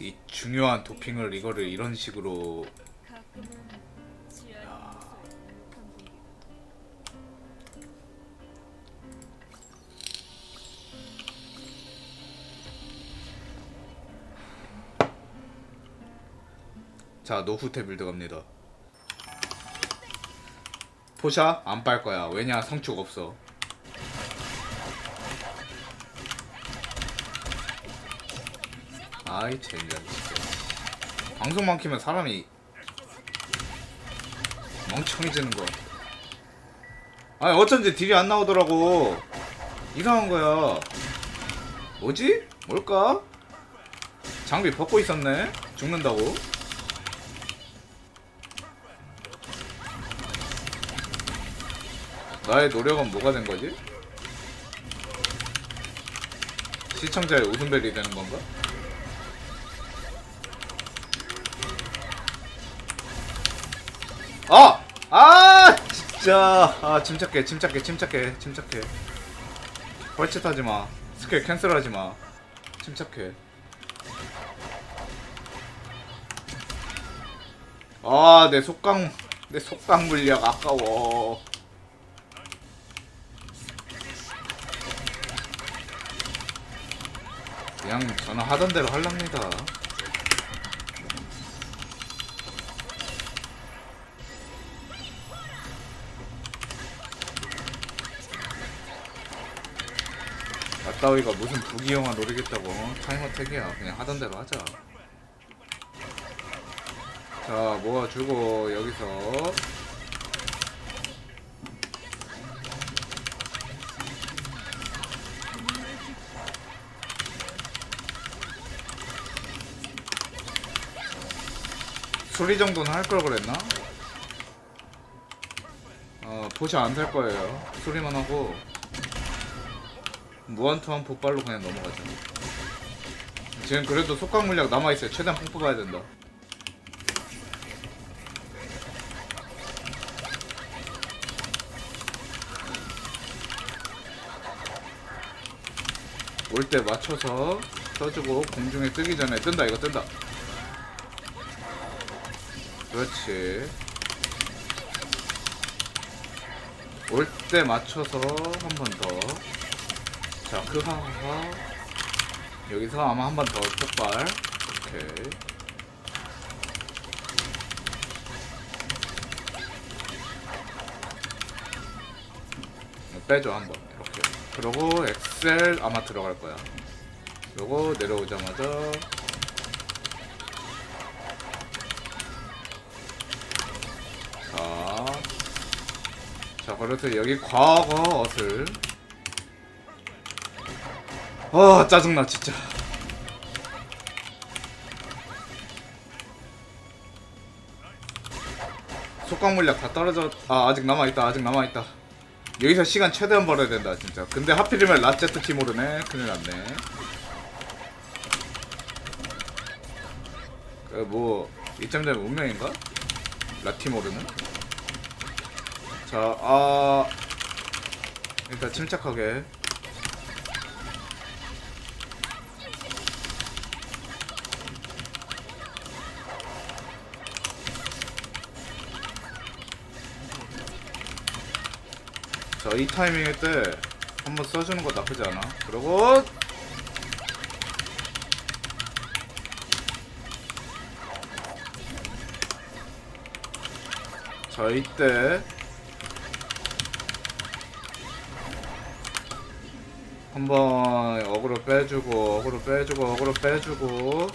이 중요한 도핑을 이거를 이런 식으로. 한국이 자 노후테 빌드 갑니다. 포샤 안 빨 거야. 왜냐? 성축 없어 아이 젠장 진짜 방송만 키면 사람이 멍청해지는 거 아니 어쩐지 딜이 안 나오더라고 이상한 거야 뭐지? 뭘까? 장비 벗고 있었네 죽는다고 나의 노력은 뭐가 된 거지? 시청자의 웃음벨이 되는 건가? 아! 아! 진짜. 아, 침착해, 침착해, 침착해, 침착해. 벌칫하지 마. 스킬 캔슬하지 마. 침착해. 아, 내 속강, 내 속강 물약 아까워. 그냥 저는 하던 대로 할랍니다. 맞다위가 무슨 부기영화 노리겠다고. 타이머 택이야. 그냥 하던 대로 하자. 자 모아주고 여기서. 수리 정도는 할 걸 그랬나? 어 포시 안살 거예요. 수리만 하고 무한투한 폭발로 그냥 넘어가자. 지금 그래도 속강 물약 남아있어요. 최대한 뽕 뽑아야 된다. 올 때 맞춰서 써주고 공중에 뜨기 전에 뜬다 이거 뜬다. 그렇지. 올 때 맞춰서 한 번 더. 자, 그 하하 여기서 아마 한 번 더 폭발. 오케이. 빼줘 한 번. 이렇게. 그리고 엑셀 아마 들어갈 거야. 그리고 내려오자마자 자, 자 그래서 여기 과거 어슬 아 짜증나 진짜. 속강 물약 다 떨어져 아 아직 남아있다 아직 남아있다. 여기서 시간 최대한 벌어야 된다 진짜. 근데 하필이면 라제트 티모르네. 큰일 났네. 그뭐 이쯤 되면 운명인가? 라티모르는? 자 아 일단 침착하게 자, 이 타이밍일 때 한번 써주는 거 나쁘지 않아. 그리고 자, 이때 한번 어그로 빼주고 어그로 빼주고 어그로 빼주고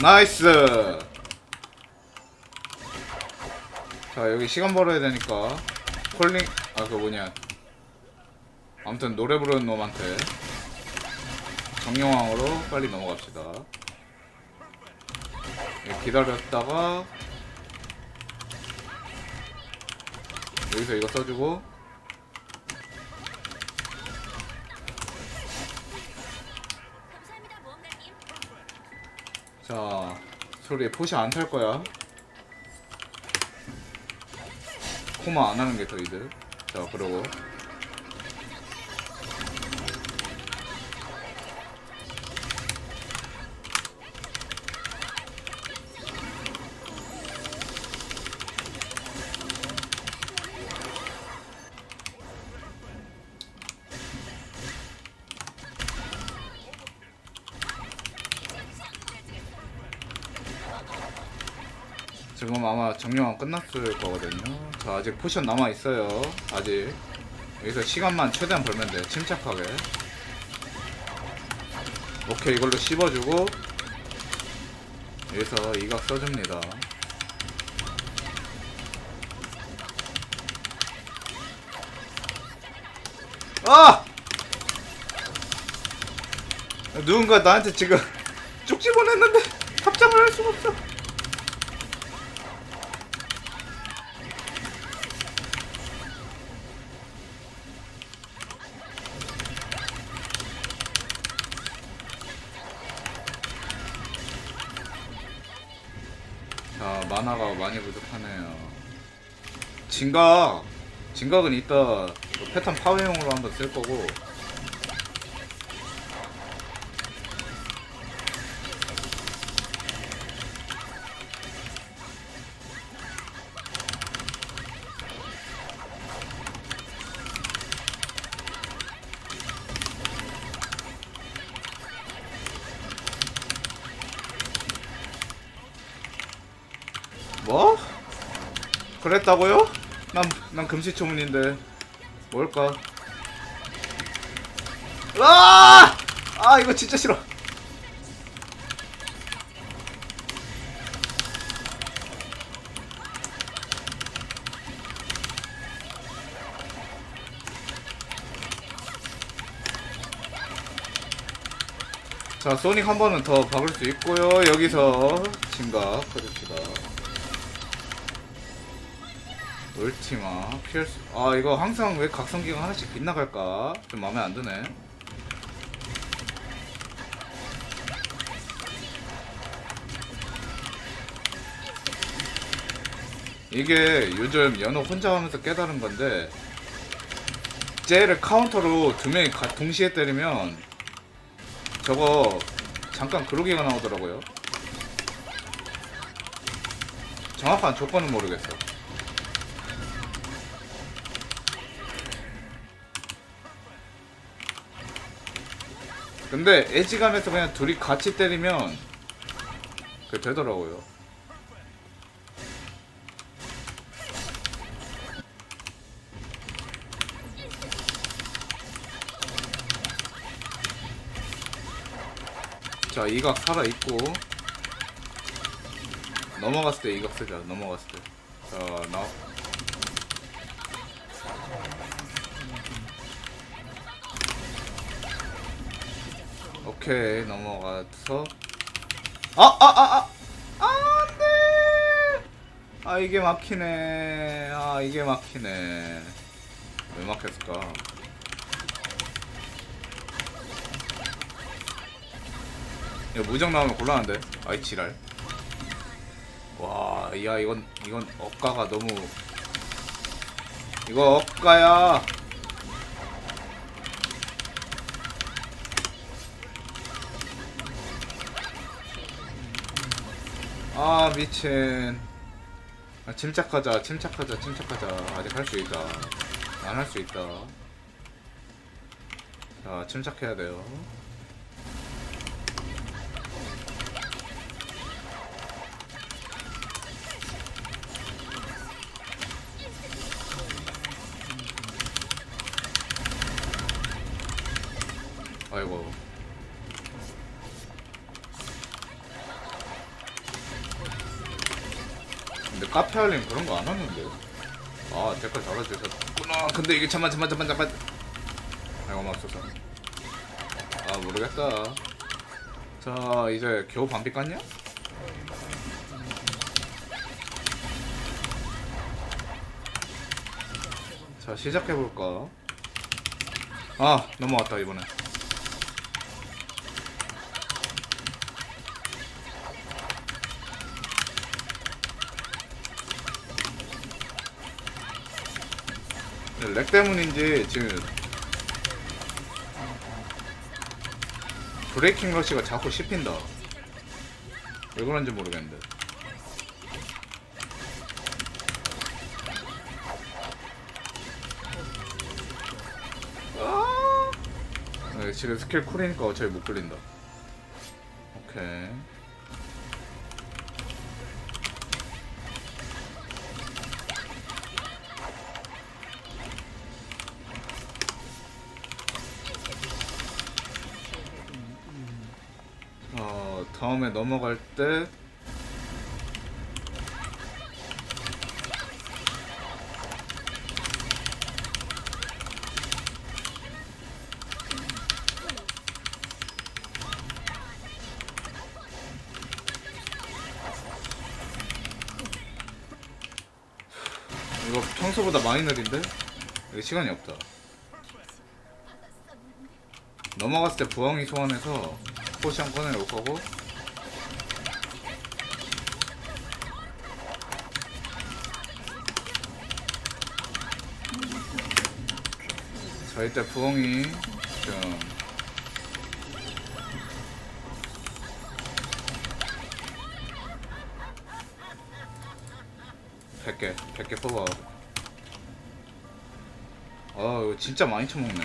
나이스 자 여기 시간 벌어야 되니까. 콜링 아 그 뭐냐. 아무튼 노래 부르는 놈한테 정령왕으로 빨리 넘어갑시다. 예, 기다렸다가 여기서 이거 써주고. 자 소리 포시 안 탈 거야 코마 안 하는 게 더 이득. 자 그러고 지금 아마 정령은 끝났을 거거든요. 자, 아직 포션 남아 있어요. 아직. 여기서 시간만 최대한 벌면 돼. 침착하게. 오케이, 이걸로 씹어주고. 여기서 이각 써줍니다. 아! 누군가 나한테 지금 쪽지 보냈는데 답장을 할 수가 없어. 진각! 진각은 이따 그 패턴 파괴용으로 한번 쓸 거고. 뭐? 그랬다고요? 난, 난 금시초문인데. 뭘까? 아! 아, 이거 진짜 싫어. 자, 소닉 한 번은 더 박을 수 있고요. 여기서 진각 해줍시다. 울티마. 피할 수... 아 이거 항상 왜 각성기가 하나씩 빗나갈까? 좀 마음에 안 드네. 이게 요즘 연어 혼자 하면서 깨달은 건데 쟤를 카운터로 두 명이 가- 동시에 때리면 저거 잠깐 그러기가 나오더라고요. 정확한 조건은 모르겠어 근데 애지간해서 그냥 둘이 같이 때리면 그 되더라고요. 자 이각 살아 있고 넘어갔을 때 이각 쓰자. 넘어갔을 때. 자 나. 오케이 넘어가서. 아아 아 아! 아, 안돼! 아 이게 막히네. 아 이게 막히네. 왜 막혔을까? 이거 무적 나오면 곤란한데? 아이 지랄. 와야 이건 이건 억가가 너무. 이거 억가야 아 미친. 아, 침착하자 침착하자 침착하자. 아직 할 수 있다. 난할수 있다. 자 침착해야 돼요. 아이고 근데 카페 알림 그런 거 안 하는데. 아, 댓글 달아주셨구나. 근데 이게 잠만, 잠만, 잠만, 잠만. 아이고, 맙소사. 아, 모르겠다. 자, 이제 겨우 반비 깠냐? 자, 시작해볼까? 아, 넘어왔다, 이번에. 렉 때문인지 지금 브레이킹 러시가 자꾸 씹힌다. 왜 그런지 모르겠는데. 아! 네, 지금 스킬 쿨이니까 어차피 못 끌린다. 오케이. 다음에 넘어갈 때 이거 평소보다 많이 느린데? 이거 시간이 없다. 넘어갔을 때 부엉이 소환해서 포션 꺼내놓을 거고 자 이때 부엉이 좀1 0 0개 100개 뽑아. 아 이거 진짜 많이 쳐먹네.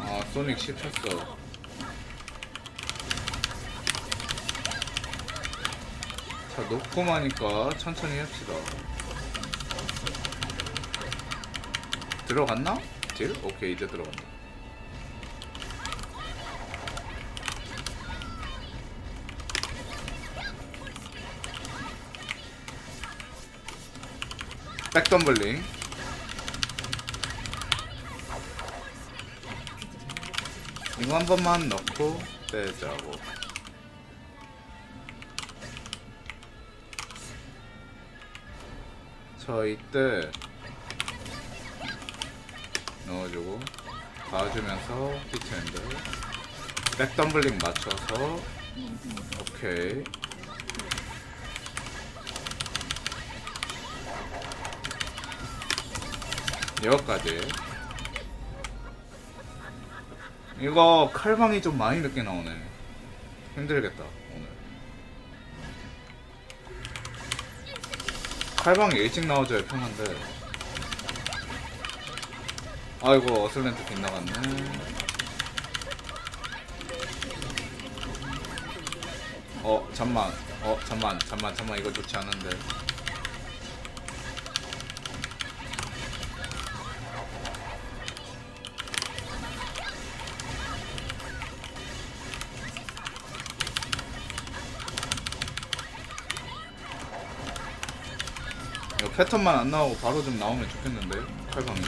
아 소닉 10 쳤어 자 놓고 마니까 천천히 합시다 들어갔나? 딜? 오케이 이제 들어간다 백덤블링 이거 한 번만 넣고 빼자고 저 이때 넣어주고 봐주면서 피트핸드. 백덤블링 맞춰서 오케이. 여기까지. 이거 칼방이 좀 많이 늦게 나오네. 힘들겠다 칼방이 일찍 나와줘야 편한데. 아이고 어슬렌트 빗나갔네. 어 잠만. 어 잠만 잠만 잠만. 이거 좋지 않은데 이거 패턴만 안 나오고 바로 좀 나오면 좋겠는데 칼방이.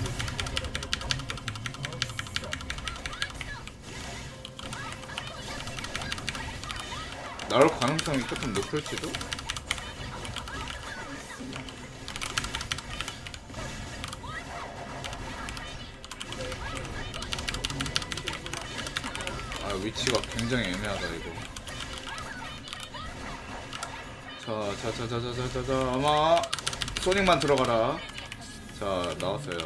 나올 가능성이 조금 높을지도? 아 위치가 굉장히 애매하다 이거. 자 자 자 자 자 자 자 자 아마 소닉만 들어가라. 자 나왔어요.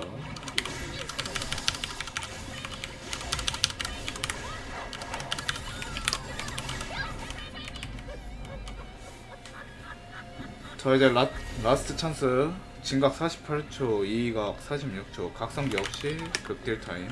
저 이제 라, 라스트 찬스. 진각 48초 이각 46초. 각성기 없이 극딜 타임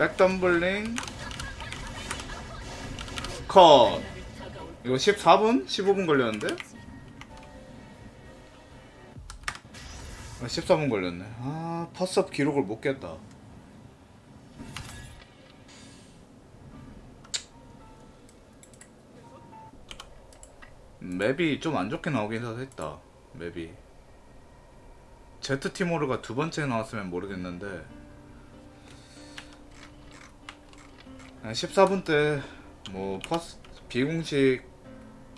백덤블링. 컷. 이거 14분? 15분 걸렸는데? 아, 14분 걸렸네. 아 퍼스업 기록을 못 깼다. 맵이 좀 안 좋게 나오긴 했다 맵이. 제트티모르가 두 번째 나왔으면 모르겠는데 14분 때 뭐 퍼스 비공식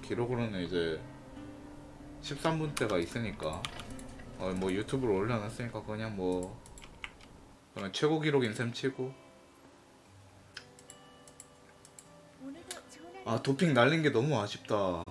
기록으로는 이제 13분 때가 있으니까 어, 뭐 유튜브로 올려놨으니까 그냥 뭐 그냥 최고 기록인 셈 치고. 아 도핑 날린 게 너무 아쉽다